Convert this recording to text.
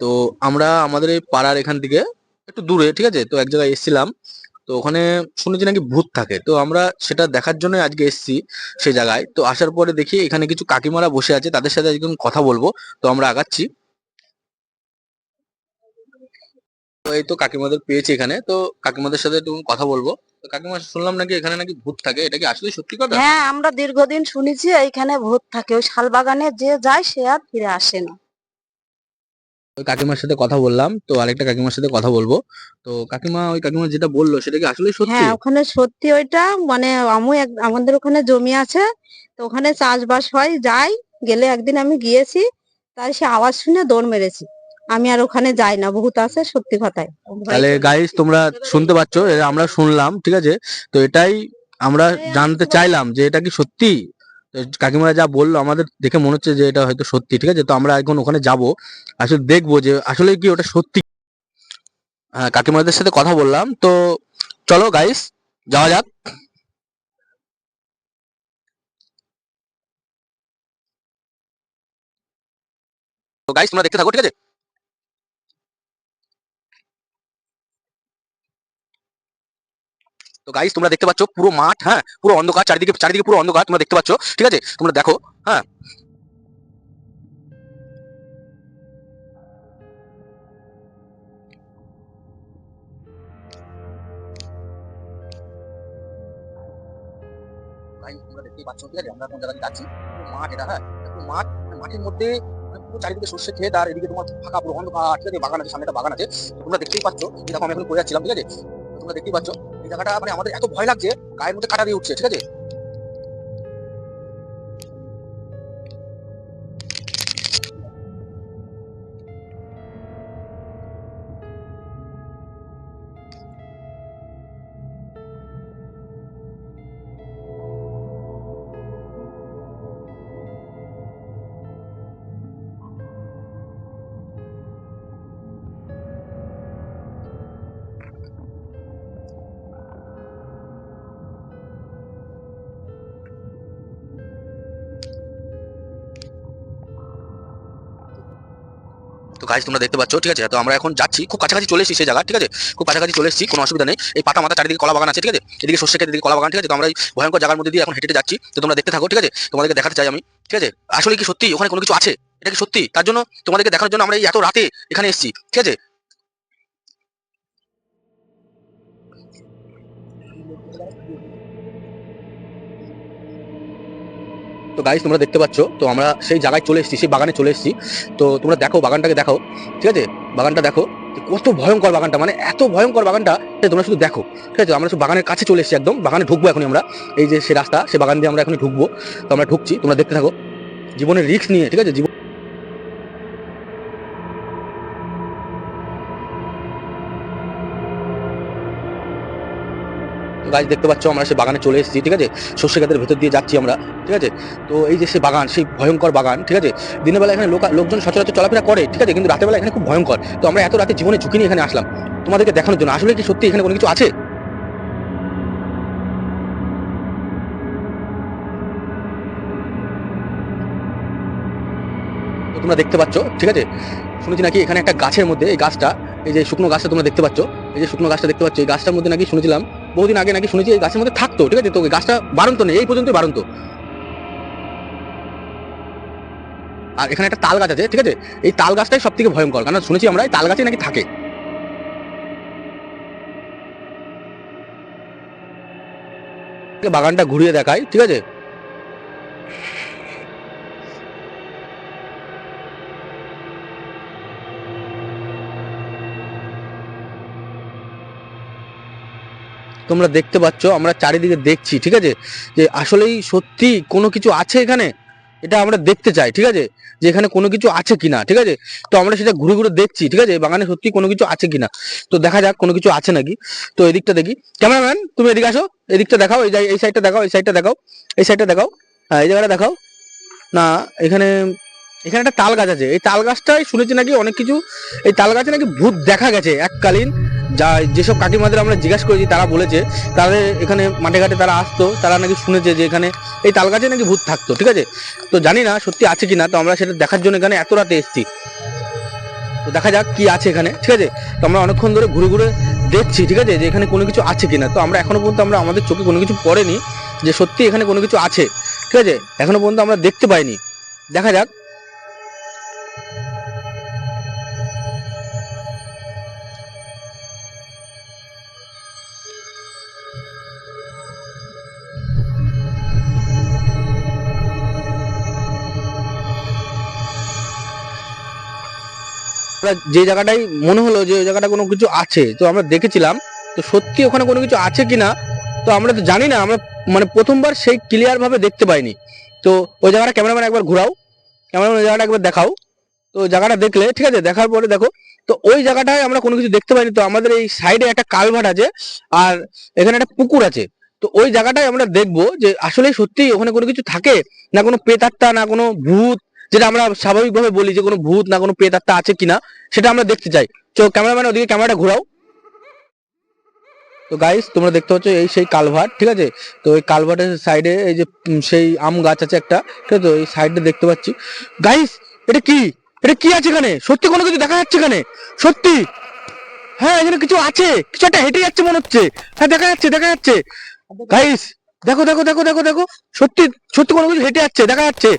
তো আমরা আমাদের এই পাড়ার এখান থেকে একটু দূরে, ঠিক আছে? তো এক জায়গায় এসেছিলাম। তো ওখানে শুনেছি নাকি ভূত থাকে। তো আমরা সেটা দেখার জন্য আজকে এসেছি সেই জায়গায়। তো আসার পরে দেখি এখানে কিছু কাকিমারা বসে আছে। তাদের সাথে একদম কথা বলব। তো আমরা আগাচ্ছি তো এই তো কাকিমাদের পেয়েছি এখানে। তো কাকিমাদের সাথে একটু কথা বলব। তো কাকিমা শুনলাম নাকি এখানে নাকি ভূত থাকে? এটা কি আসলে সত্যি কথা? হ্যাঁ আমরা দীর্ঘদিন শুনেছি এইখানে ভূত থাকে। ওই শালবাগানে যে যায় সে আর ফিরে আসে না। ওই কাকিমার সাথে কথা বললাম। তো আরেকটা কাকিমার সাথে কথা বলব। তো কাকিমা ওই কাকিমা যেটা বলল সেটা কি আসলে সত্যি? হ্যাঁ ওখানে সত্যি ওইটা। মানে আমি এক- আমাদের ওখানে জমি আছে। তো ওখানে চাষবাস হয় যাই। গেলে একদিন আমি গিয়েছি তাই সে আওয়াজ শুনে দৌড় মেরেছি। আমি আর ওখানে যাই না ভূত আছে সত্যি কথায়। তাহলে গাইস তোমরা শুনতে পাচ্ছ আমরা শুনলাম, ঠিক আছে? তো এটাই আমরা জানতে চাইলাম যে এটা কি সত্যি? কাকিমারা যা বলল, আমাদের দেখে মনে হচ্ছে যে এটা হয়তো সত্যি, ঠিক আছে? তো আমরা এখন ওখানে যাব, আসলে দেখব যে আসলে কি ওটা সত্যি। হ্যাঁ কাকিমাদের সাথে কথা বললাম, তো চলো গাইস যাওয়া যাক। তো গাইস তোমরা দেখতে থাকো, ঠিক আছে? তো গাইস তোমরা দেখতে পাচ্ছ পুরো মাঠ হ্যাঁ পুরো অন্ধকার, চারিদিকে চারিদিকে পুরো অন্ধকার, তোমরা দেখতে পাচ্ছ, ঠিক আছে? তোমরা দেখো হ্যাঁ। তোমরা দেখতেই পাচ্ছ, ঠিক আছে? আমরা যাচ্ছি মাঠ এটা হ্যাঁ? মাঠ মানে মাঠের মধ্যে মানে পুরো সর্ষে ক্ষেত, আর এদিকে তোমার ফাঁকা পুরো ঠিক আছে? সামনে একটা বাগান আছে। তোমরা দেখতেই এখন পড়ে যাচ্ছিলাম, ঠিক আছে? তোমরা দেখতেই পাচ্ছ জায়গাটা মানে আমাদের এত ভয় লাগছে গায়ের মধ্যে কাটা দিয়ে উঠছে ঠিক আছে? গাছ তোমরা দেখতে পাচ্ছ, ঠিক আছে? তো আমরা এখন যাচ্ছি, খুব কাছাকাছি চলে এসেছি সেই জায়গা, ঠিক আছে? খুব কাছাকাছি চলে এসেছি, কোনো অসুবিধা নেই। এই পাতা মাথা চারিদিকে কলা বাগান আছে, ঠিক আছে? এদিকে সর্ষে ক্ষেত এদিকে কলা বাগান, ঠিক আছে? তো আমরা এই ভয়ঙ্কর জায়গার মধ্যে দিয়ে এখন হেঁটে যাচ্ছি। তো তোমরা দেখতে থাকো, ঠিক আছে? তোমাদেরকে দেখাতে চাই আমি, ঠিক আছে? আসলে কি সত্যি? ওখানে কোনো কিছু আছে? এটা কি সত্যি? তার জন্য তোমাদেরকে দেখানোর জন্য আমরা এই এত রাতে এখানে এসেছি, ঠিক আছে? তো গাইস তোমরা দেখতে পাচ্ছ, তো আমরা সেই জায়গায় চলে এসেছি, সেই বাগানে চলে এসেছি। তো তোমরা দেখো বাগানটাকে দেখো ঠিক আছে? বাগানটা দেখো কত ভয়ঙ্কর বাগানটা মানে এত ভয়ঙ্কর বাগানটা তোমরা শুধু দেখো, ঠিক আছে? আমরা শুধু বাগানের কাছে চলে এসেছি একদম, বাগানে ঢুকবো এখন আমরা। এই যে সে রাস্তা, সে বাগান দিয়ে আমরা এখন ঢুকবো। তো আমরা ঢুকছি, তোমরা দেখতে থাকো। জীবনের রিস্ক নিয়ে, ঠিক আছে? জীবন গাছ দেখতে পাচ্ছ, আমরা সে বাগানে চলে এসেছি, ঠিক আছে? সর্ষে গাছের ভেতর দিয়ে যাচ্ছি আমরা, ঠিক আছে? তো এই যে সে বাগান, সেই ভয়ঙ্কর বাগান, ঠিক আছে? দিনের বেলা এখানে লোক, লোকজন সচরাচর চলাফেরা করে, ঠিক আছে? কিন্তু রাতের বেলা এখানে খুব ভয়ঙ্কর। তো আমরা এত রাতে জীবনে ঝুঁকি নিয়ে এখানে আসলাম। তোমাদেরকে দেখানোর জন্য, আসলে কি সত্যি এখানে কোনো কিছু আছে? তোমরা দেখতে পাচ্ছ, ঠিক আছে? শুনেছি নাকি এখানে একটা গাছের মধ্যে এই গাছটা, এই যে শুকনো গাছটা তোমরা দেখতে পাচ্ছ, এই যে শুকনো গাছটা দেখতে পাচ্ছ, এই গাছটার মধ্যে নাকি শুনেছিলাম বহুদিন আগে নাকি শুনেছি এই গাছের মধ্যে থাকতো, ঠিক আছে? তো গাছটা বাড়ন্ত নেই, এই পর্যন্তই বাড়ন্ত। আর এখানে একটা তাল গাছ আছে, ঠিক আছে? এই তাল গাছটাই সব থেকে ভয়ঙ্কর কারণ শুনেছি আমরা এই তাল গাছে নাকি থাকে। বাগানটা ঘুরিয়ে দেখায় ঠিক আছে? তোমরা দেখতে পাচ্ছ, আমরা চারিদিকে দেখছি, ঠিক আছে? যে আসলেই সত্যি কোনো কিছু আছে এখানে? এটা আমরা দেখতে চাই, ঠিক আছে? যে এখানে কোনো কিছু আছে কিনা, ঠিক আছে? তো আমরা সেটা ঘুরে ঘুরে দেখছি, ঠিক আছে? বাগানে সত্যি কোনো কিছু আছে কিনা? তো দেখা যাক কোনো কিছু আছে নাকি? তো এদিকটা দেখি। ক্যামেরাম্যান, তুমি এদিকে আসো। এদিকটা দেখাও, এই এই সাইডটা দেখাও, এই সাইডটা দেখাও, এই সাইডটা দেখাও। হ্যাঁ এই জায়গাটা দেখাও। না, এখানে এখানে একটা তাল গাছ আছে। এই তাল গাছটাই শুনেছি নাকি অনেক কিছু, এই তাল গাছে নাকি ভূত দেখা গেছে এককালীন। যা যেসব কাকিমাদের আমরা জিজ্ঞাসা করেছি, তারা বলেছে তাদের এখানে মাঠে ঘাটে তারা আসতো, তারা নাকি শুনেছে যে এখানে এই তাল গাছে নাকি ভূত থাকতো, ঠিক আছে? তো জানি না সত্যি আছে কি না, তো আমরা সেটা দেখার জন্য এখানে এত রাতে এসেছি। তো দেখা যাক কি আছে এখানে, ঠিক আছে? তো আমরা অনেকক্ষণ ধরে ঘুরে ঘুরে দেখছি, ঠিক আছে? যে এখানে কোনো কিছু আছে কি না। তো আমরা এখনও পর্যন্ত আমরা আমাদের চোখে কোনো কিছু পড়েনি যে সত্যি এখানে কোনো কিছু আছে, ঠিক আছে? এখনও পর্যন্ত আমরা দেখতে পাইনি। দেখা যাক আমরা যে জায়গাটাই মনে হলো যে ওই জায়গাটা কোনো কিছু আছে, তো আমরা দেখেছিলাম, তো সত্যি ওখানে কোনো কিছু আছে কিনা, তো আমরা তো জানি না, আমরা মানে প্রথমবার সেই ক্লিয়ার ভাবে দেখতে পাইনি। তো ওই জায়গাটা ক্যামেরাম্যান একবার ঘোরাও ক্যামেরাম্যান ওই জায়গাটা একবার দেখাও। তো জায়গাটা দেখলে, ঠিক আছে, দেখার পরে দেখো, তো ওই জায়গাটায় আমরা কোনো কিছু দেখতে পাইনি, তো আমাদের এই সাইডে একটা কালভার্ট আছে, আর এখানে একটা পুকুর আছে। তো ওই জায়গাটায় আমরা দেখব যে আসলে সত্যি ওখানে কোনো কিছু থাকে? না কোনো পেতাত্তা না কোনো ভূত যেটা আমরা স্বাভাবিকভাবে বলি যে কোনো ভূত না কোনো পেতাত্তা আছে কিনা, সেটা আমরা দেখতে চাই। তো ক্যামেরাম্যান, ওদিকে ক্যামেরাটা ঘোরাও। তো গাইস তোমরা দেখতে পাচ্ছ এই সেই কালভার্ট ঠিক আছে? তো এই কালভার্টের সাইডে এই যে সেই আম গাছ আছে একটা, ঠিক আছে? তো এই সাইডে দেখতে পাচ্ছি। গাইস এটা কি? এটা কি আছে এখানে? সত্যি কোনো কিছু দেখা যাচ্ছে এখানে? সত্যি? হ্যাঁ এখানে কিছু আছে। কিছু একটা হেঁটে যাচ্ছে মনে হচ্ছে। হ্যাঁ দেখা যাচ্ছে দেখা যাচ্ছে। গাইস দেখো দেখো দেখো দেখো দেখো। সত্যি সত্যি কোনো কিছু হেঁটে যাচ্ছে, দেখা যাচ্ছে।